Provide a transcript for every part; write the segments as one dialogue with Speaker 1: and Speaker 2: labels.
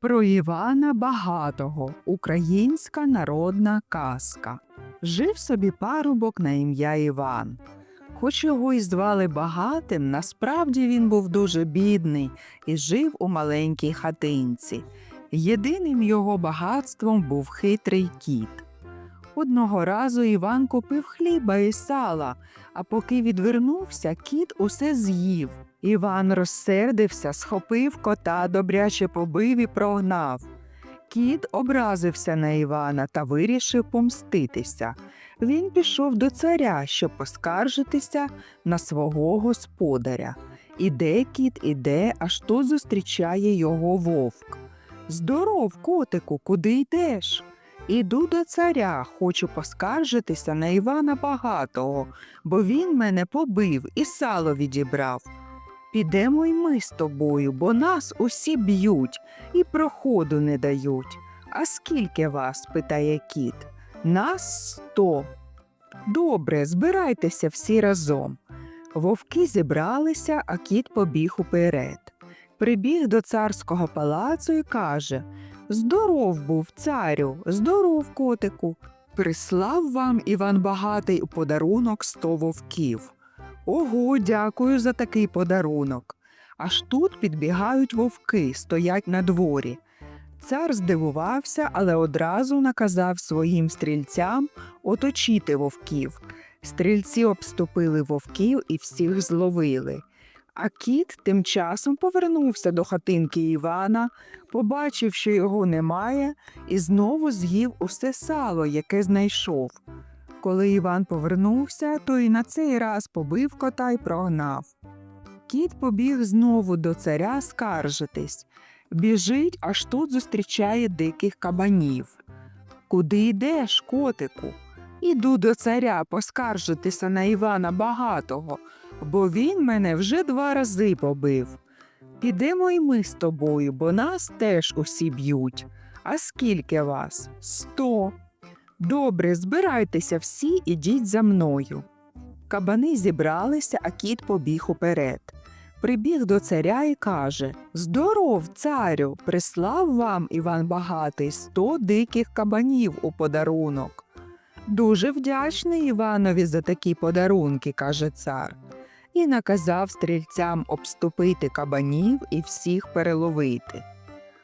Speaker 1: Про Івана Багатого українська народна казка. Жив собі парубок на ім'я Іван. Хоч його й звали багатим, насправді він був дуже бідний і жив у маленькій хатинці. Єдиним його багатством був хитрий кіт. Одного разу Іван купив хліба і сала, а поки відвернувся, кіт усе з'їв. Іван розсердився, схопив кота, добряче побив і прогнав. Кіт образився на Івана та вирішив помститися. Він пішов до царя, щоб поскаржитися на свого господаря. Іде кіт, іде, аж тут зустрічає його вовк. Здоров, котику, куди йдеш? Іду до царя, хочу поскаржитися на Івана Багатого, бо він мене побив і сало відібрав. Підемо й ми з тобою, бо нас усі б'ють і проходу не дають. А скільки вас? питає кіт. Нас сто. Добре, збирайтеся всі разом. Вовки зібралися, а кіт побіг уперед. Прибіг до царського палацу і каже Здоров був, царю, здоров, котику. Прислав вам Іван Багатий у подарунок сто вовків. Ого, дякую за такий подарунок. Аж тут підбігають вовки, стоять на дворі. Цар здивувався, але одразу наказав своїм стрільцям оточити вовків. Стрільці обступили вовків і всіх зловили. А кіт тим часом повернувся до хатинки Івана, побачив, що його немає, і знову з'їв усе сало, яке знайшов. Коли Іван повернувся, то і на цей раз побив кота й прогнав. Кіт побіг знову до царя скаржитись. Біжить, аж тут зустрічає диких кабанів. Куди йдеш, котику? Іду до царя поскаржитися на Івана Багатого, бо він мене вже два рази побив. Підемо й ми з тобою, бо нас теж усі б'ють. А скільки вас? Сто. Добре, збирайтеся всі, ідіть за мною. Кабани зібралися, а кіт побіг уперед. Прибіг до царя і каже Здоров, царю, прислав вам Іван Багатий сто диких кабанів у подарунок. Дуже вдячний Іванові за такі подарунки, каже цар, і наказав стрільцям обступити кабанів і всіх переловити.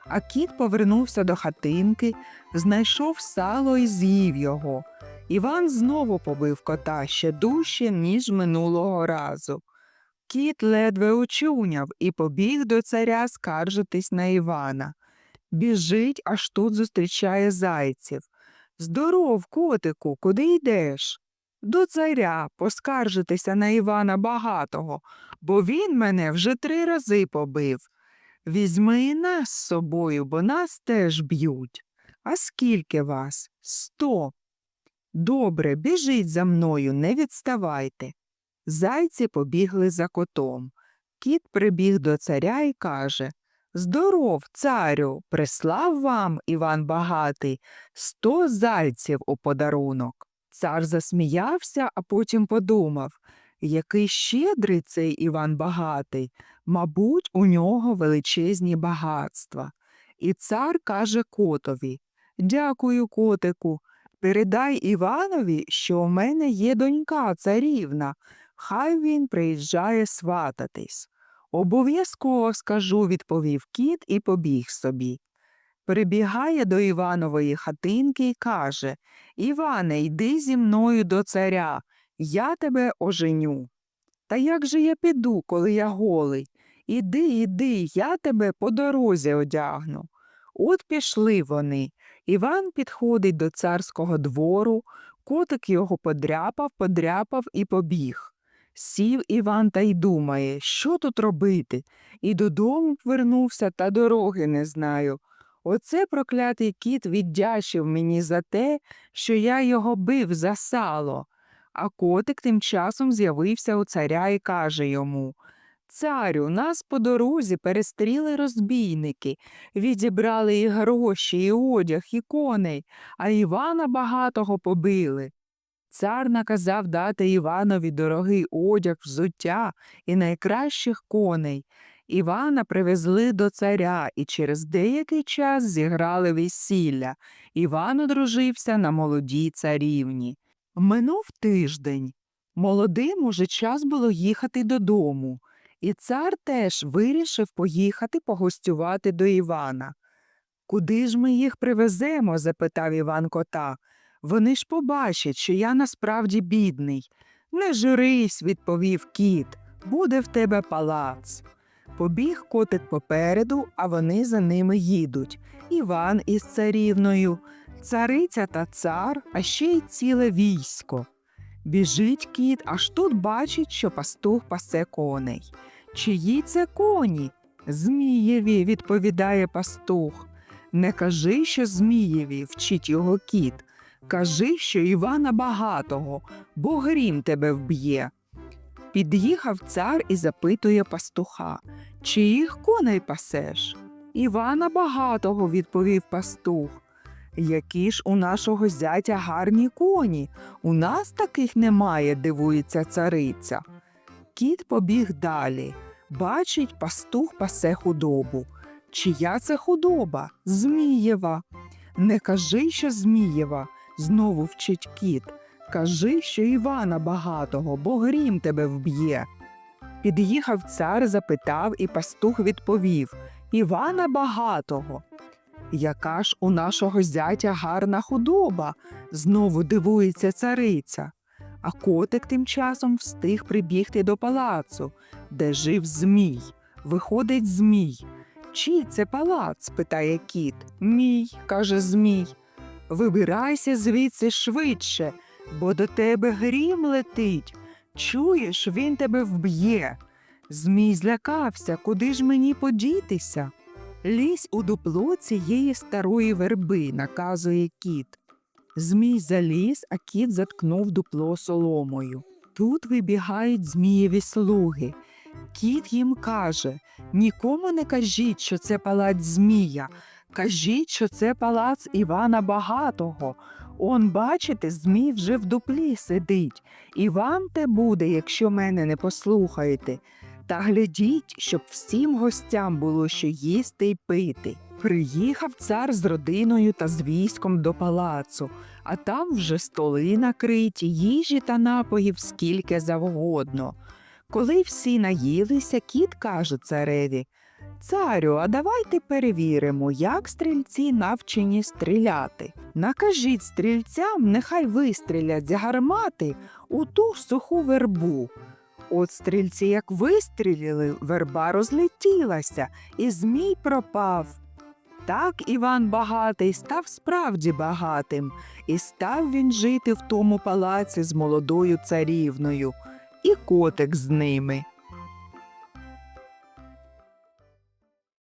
Speaker 1: А кіт повернувся до хатинки, знайшов сало і з'їв його. Іван знову побив кота ще дужче, ніж минулого разу. Кіт ледве очуняв і побіг до царя скаржитись на Івана. Біжить, аж тут зустрічає зайців. Здоров, котику, куди йдеш? До царя поскаржитися на Івана Багатого, бо він мене вже три рази побив. Візьми і нас з собою, бо нас теж б'ють. А скільки вас? Сто. Добре, біжіть за мною, не відставайте. Зайці побігли за котом. Кіт прибіг до царя і каже Здоров, царю, прислав вам, Іван Багатий, сто зайців у подарунок. Цар засміявся, а потім подумав який щедрий цей Іван Багатий, мабуть, у нього величезні багатства. І цар каже котові Дякую, котику. Передай Іванові, що у мене є донька царівна, хай він приїжджає свататись. Обов'язково скажу, відповів кіт і побіг собі. Прибігає до Іванової хатинки і каже Іване, йди зі мною до царя, я тебе оженю. Та як же я піду, коли я голий? Іди, іди, я тебе по дорозі одягну. От пішли вони. Іван підходить до царського двору, котик його подряпав, подряпав і побіг. Сів Іван та й думає, що тут робити, і додому вернувся та дороги не знаю. Оце проклятий кіт віддячив мені за те, що я його бив за сало. А котик тим часом з'явився у царя і каже йому Царю, нас по дорозі перестріли розбійники, відібрали і гроші, і одяг, і коней, а Івана багатого побили. Цар наказав дати Іванові дорогий одяг, взуття і найкращих коней. Івана привезли до царя і через деякий час зіграли весілля. Іван одружився на молодій царівні. Минув тиждень. Молодим уже час було їхати додому, і цар теж вирішив поїхати погостювати до Івана. Куди ж ми їх привеземо? запитав Іван кота. Вони ж побачать, що я насправді бідний. Не журись, відповів кіт, буде в тебе палац. Побіг котик попереду, а вони за ними їдуть. Іван із царівною, цариця та цар, а ще й ціле військо. Біжить кіт, аж тут бачить, що пастух пасе коней. Чиї це коні? Змієві, відповідає пастух. Не кажи, що Змієві, вчить його кіт. Кажи, що Івана багатого, бо грім тебе вб'є. Під'їхав цар і запитує пастуха, чиїх коней пасеш? Івана багатого, відповів пастух. Які ж у нашого зятя гарні коні. У нас таких немає, дивується цариця. Кіт побіг далі. Бачить, пастух пасе худобу. Чия це худоба? Змієва. Не кажи, що Змієва, знову вчить кіт. Кажи, що Івана багатого, бо грім тебе вб'є. Під'їхав цар, запитав, і пастух відповів Івана багатого. Яка ж у нашого зятя гарна худоба, знову дивується цариця. А котик тим часом встиг прибігти до палацу, де жив Змій. Виходить Змій. Чий це палац? питає кіт. Мій, каже Змій. Вибирайся звідси швидше, бо до тебе грім летить. Чуєш, він тебе вб'є. Змій злякався, куди ж мені подітися? Лізь у дупло цієї старої верби, наказує кіт. Змій заліз, а кіт заткнув дупло соломою. Тут вибігають змієві слуги. Кіт їм каже Нікому не кажіть, що це палац Змія. Кажіть, що це палац Івана Багатого. Он, бачите, Змій вже в дуплі сидить, і вам те буде, якщо мене не послухаєте. Та глядіть, щоб всім гостям було що їсти й пити. Приїхав цар з родиною та з військом до палацу, а там вже столи накриті, їжі та напоїв скільки завгодно. Коли всі наїлися, кіт каже цареві Царю, а давайте перевіримо, як стрільці навчені стріляти. Накажіть стрільцям, нехай вистрілять з гармати у ту суху вербу. От стрільці як вистрілили, верба розлетілася, і змій пропав. Так Іван багатий став справді багатим, і став він жити в тому палаці з молодою царівною, і котик з ними.